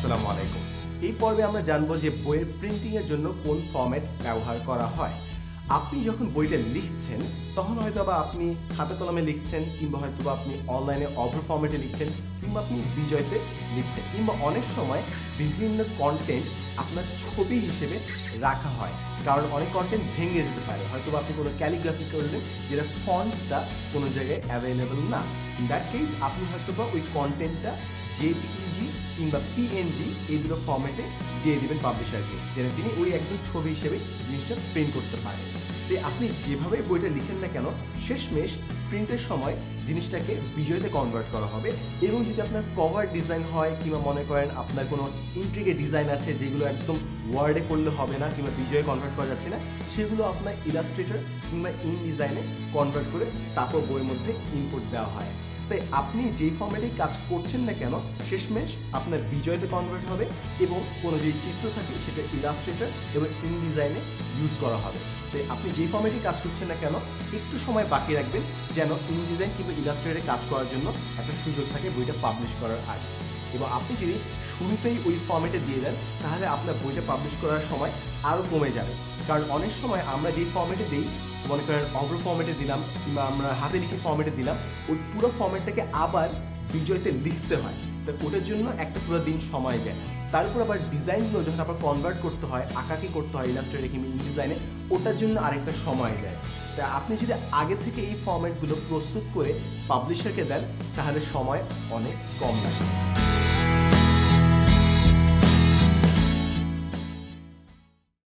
আসসালামু আলাইকুম। এই পর্বে আমরা জানব যে বইয়ের প্রিন্টিং এর জন্য কোন ফরম্যাট ব্যবহার করা হয়। আপনি যখন বইটা লিখছেন, তখন হয়তো বা আপনি খাতা কলমে লিখছেন, কিংবা হয়তো বা আপনি অনলাইনে অভর ফরম্যাটে লিখছেন, কিংবা আপনি বিজয়তে লিখছেন, কিংবা অনেক সময় বিভিন্ন কন্টেন্ট আপনার ছবি হিসেবে রাখা হয়। কারণ অনেক কন্টেন্ট ভেঙে যেতে পারে। হয়তো বা আপনি কোনো ক্যালিগ্রাফি করলেন, যেটা ফন্টটা কোনো জায়গায় অ্যাভেলেবেল না। ইন দ্যাট কেস আপনি হয়তো বা ওই কন্টেন্টটা জেপিইজি কিংবা পিএনজি এই দুটো ফর্মেটে দিয়ে দেবেন পাবলিশারকে যেটা তিনি ওই একদম ছবি হিসেবে জিনিসটা প্রিন্ট করতে পারেন। তো আপনি যেভাবে বইটা লিখেন না কেন, শেষমেশ প্রিন্টের সময় জিনিসটাকে বিজয়তে কনভার্ট করা হবে এবং যদি আপনার কভার ডিজাইন হয় কিংবা মনে করেন আপনার কোনো ইন্ট্রিকে ডিজাইন আছে যেগুলো একদম ওয়ার্ডে করলে হবে না কিংবা বিজয়ে কনভার্ট করা যাচ্ছে না, সেগুলো আপনার ইলাস্ট্রেটর কিংবা ইন ডিজাইনে কনভার্ট করে তারপর বইয়ের মধ্যে ইনপুট দেওয়া হয়। তাই আপনি যেই ফর্মেটেই কাজ করছেন না কেন, শেষমেশ আপনার বিজয়তে কনভার্ট হবে এবং কোনো যে চিত্র থাকে সেটা ইলাস্ট্রেটর এবং ইন ডিজাইনে ইউজ করা হবে। তাই আপনি যেই ফর্মেটেই কাজ করছেন না কেন, একটু সময় বাকি রাখবেন যেন ইন ডিজাইন কিংবা ইলাস্ট্রেটারে কাজ করার জন্য একটা সুযোগ থাকে বইটা পাবলিশ করার আগে। এবং আপনি যদি শুরুতেই ওই ফর্মেটে দিয়ে দেন, তাহলে আপনার বইটা পাবলিশ করার সময় আরও কমে যাবে। কারণ অনেক সময় আমরা যেই ফর্মেটে দিই, মনে করেন অগ্র ফর্মেটে দিলাম কিংবা আমরা হাতে লিখে ফর্মেটে দিলাম, ওই পুরো ফর্মেটটাকে আবার বিজয়তে লিখতে হয়। তো ওটার জন্য একটা পুরো দিন সময় যায়। তারপর আবার ডিজাইনগুলো যখন আবার কনভার্ট করতে হয় আঁকাকি করতে হয় ইলাস্ট্রেটে কিংবা ইন ডিজাইনে ওটার জন্য আরেকটা সময় যায়। তা আপনি যদি আগে থেকে এই ফর্ম্যাটগুলো প্রস্তুত করে পাবলিশারকে দেন, তাহলে সময় অনেক কম লাগে।